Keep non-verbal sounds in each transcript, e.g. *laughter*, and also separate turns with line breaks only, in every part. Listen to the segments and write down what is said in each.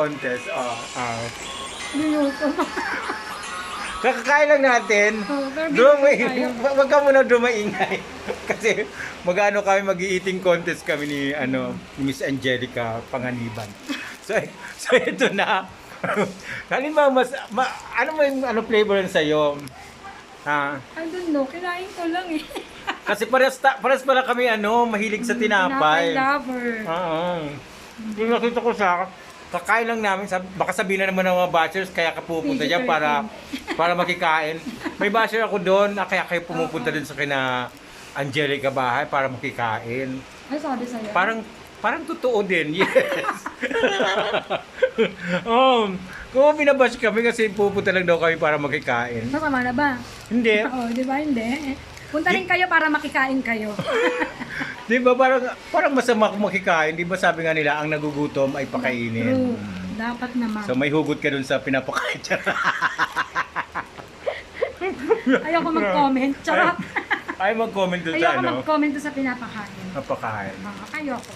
contest. Oh, ah.
Niluto.
Kakakain lang natin.
Oh, pero
Dumay,
busy tayo.
wag ka muna dumaingay. *laughs* Kasi mag-ano kami, mag-eating contest kami ni ano, ni Miss Angelica Panganiban. *laughs* So, so ito na. *laughs* Kalin ba mas ma, ano mo yung ano flavor sa iyo? Ha?
I don't know, kinain ko lang eh.
Kasi pares ta, pares pala kami ano, mahilig sa tinapay.
lover.
Oo. Yung nakita ko sa kakain lang namin, sab baka sabihin na naman ng mga bashers, kaya ka pupunta dyan para para makikain. May basher ako doon, ah, kaya kayo pumupunta din sa kina Angelica Bahay para makikain.
Ano sabi sa'yo?
Parang parang totoo din, *laughs* yes. um, kung binabash kami kasi pupunta lang daw kami para makikain.
Masama na ba?
Hindi.
Oo, di ba? Hindi. Punta rin kayo para makikain kayo. *laughs*
Di ba parang, parang masama kung makikain? Di ba sabi nga nila, ang nagugutom ay pakainin.
True. Dapat naman.
So may hugot ka dun sa pinapakain. *laughs*
Ayoko mag-comment. Charot.
ay mag-comment dun sa
Ayoko
ano,
mag-comment doon sa pinapakain.
napakain.
Ah, ayoko.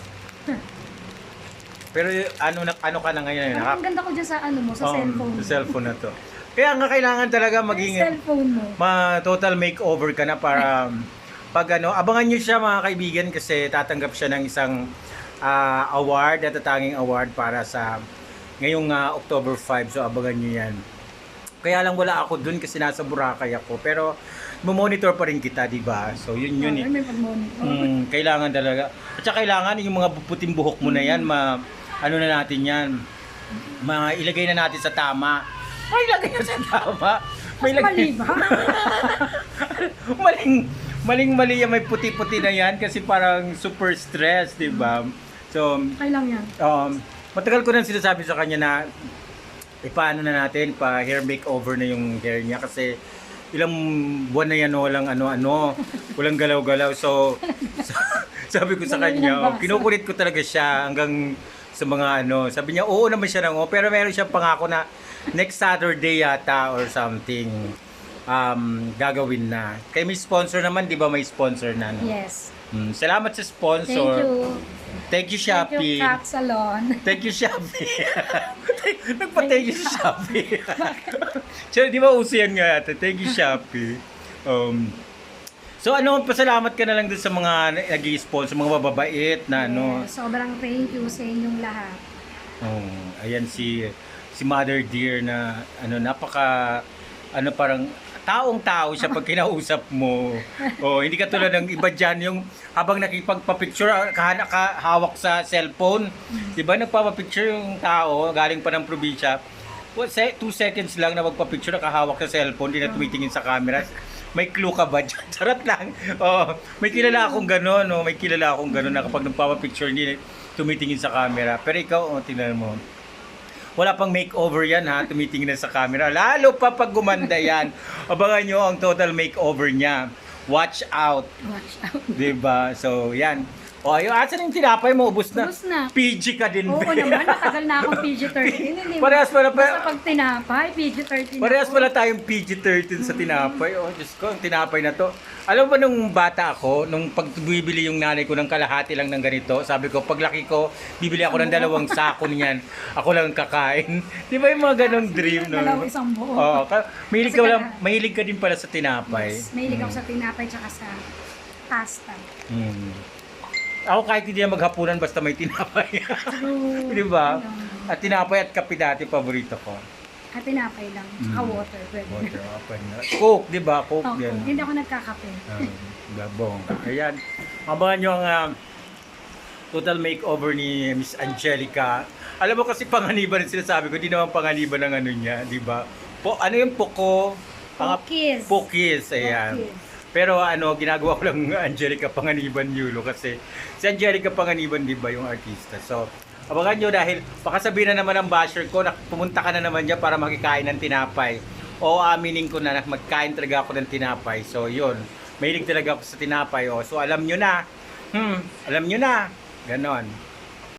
Pero ano na ano ka na ngayon?
Ang
Nakap-
ganda ko dyan sa ano mo, sa
Um,
cellphone.
Sa cellphone na to. Kaya nga kailangan talaga
Sa
maging
cellphone mo.
ma total makeover ka na para *laughs* pag ano, abangan niyo siya mga kaibigan kasi tatanggap siya ng isang ah, award, natatanging award para sa ngayong ah, October 5. So abangan niyo 'yan. Kaya lang wala ako dun kasi nasa Boracay ako. Pero monitor pa rin kita, di ba? So yun yun eh.
Ay, may pag-monitor.
Mm, kailangan talaga. At saka kailangan yung mga puting buhok mo na yan, ma, ano na natin yan, ma, ilagay na natin sa tama. May ilagay na sa tama. May
Mas mali ba? *laughs*
maling, maling mali yan, may puti-puti na yan kasi parang super stress, di ba? So,
Okay lang yan.
um, matagal ko nang sinasabi sa kanya na ipaano na natin, pa hair makeover na yung hair niya kasi ilang buwan na yan walang ano-ano, *laughs* walang galaw-galaw. *laughs* So, sabi ko sa
Walang
kanya,
nabasa.
kinukulit ko talaga siya hanggang sa mga ano. Sabi niya, oo naman siya ng oo, pero meron siyang pangako na next Saturday yata or something um, gagawin na. Kay may sponsor naman, di ba may sponsor na? No?
Yes.
Mm, salamat sa
Thank
sponsor.
you.
Thank you,
Thank
Shopee.
you, Cat Salon. *laughs*
Thank you, Shopee. *laughs* Nagpa-thank you Shopee. so, *laughs* di ba uso yan nga yata? Thank you, Shopee. Um, so, ano, pasalamat ka na lang dun sa mga nag sponsor mga mababait na ano.
Sobrang thank you sa inyong lahat.
Oh, ayan si si Mother Dear na ano napaka ano parang taong-tao siya pag kinausap mo. Oh, hindi ka tulad ng iba diyan yung habang nakipagpa-picture kahana ka hawak sa cellphone. 'Di ba nagpapa-picture yung tao galing pa ng probinsya. Well, se- two seconds lang na magpa-picture nakahawak sa cellphone, hindi na tumitingin sa camera. May clue ka ba dyan? *laughs* Charot lang. Oh, may kilala akong gano'n, no? may kilala akong gano'n na kapag nagpapa-picture hindi tumitingin sa camera. Pero ikaw, oh, tingnan mo. Wala pang makeover yan ha, tumitingin na sa camera. Lalo pa pag gumanda yan. Abangan nyo ang total makeover niya. Watch out.
Watch out.
'Di ba? So, yan. O, yung asan yung tinapay mo? Ubus na.
Ubus na.
PG ka din.
Oo
be.
naman, matagal na akong PG-13. Hindi mo-
Parehas pala pa-
Basta pag tinapay, PG-13
Parehas pala tayong PG-13 sa tinapay. Oh, Diyos ko, ang tinapay na to. Alam mo nung bata ako, nung pag bibili yung nanay ko ng kalahati lang ng ganito, sabi ko, paglaki ko, bibili ako ng dalawang *laughs* sako niyan. Ako lang kakain. *laughs* Di ba yung mga ganong dream, no?
Dalawang isang buo.
Oo. ka- mahilig
Kasi
ka, lang, mahilig ka din pala sa tinapay.
Yes, mahilig ako sa tinapay tsaka sa pasta.
Hmm. Ako kahit hindi na maghapunan basta may tinapay.
True. *laughs*
Di ba? At tinapay at kape dati paborito ko.
At tinapay lang. Tsaka
Mm.
water. Pwede.
Water, *laughs* open na. Coke, di ba? Coke
Oo,
yan.
hindi ako nagkakape.
Ah, Gabong. Ayan. Abangan nyo ang ah, total makeover ni Miss Angelica. Alam mo kasi panganiban rin sinasabi ko, di naman panganiban ng ano niya, di ba? Po, ano yung poko? Panga-
Pokis.
Pokis, ayan.
Pokis.
Pero ano, ginagawa ko lang *laughs* Angelica Panganiban Yulo kasi si Angelica Panganiban, di ba, yung artista. So, abangan nyo dahil baka sabihin na naman ng basher ko na pumunta ka na naman dyan para makikain ng tinapay. O aminin ko na na magkain talaga ako ng tinapay. So, yun. Mahilig talaga ako sa tinapay. O, so, alam nyo na. Hmm, alam nyo na. Ganon.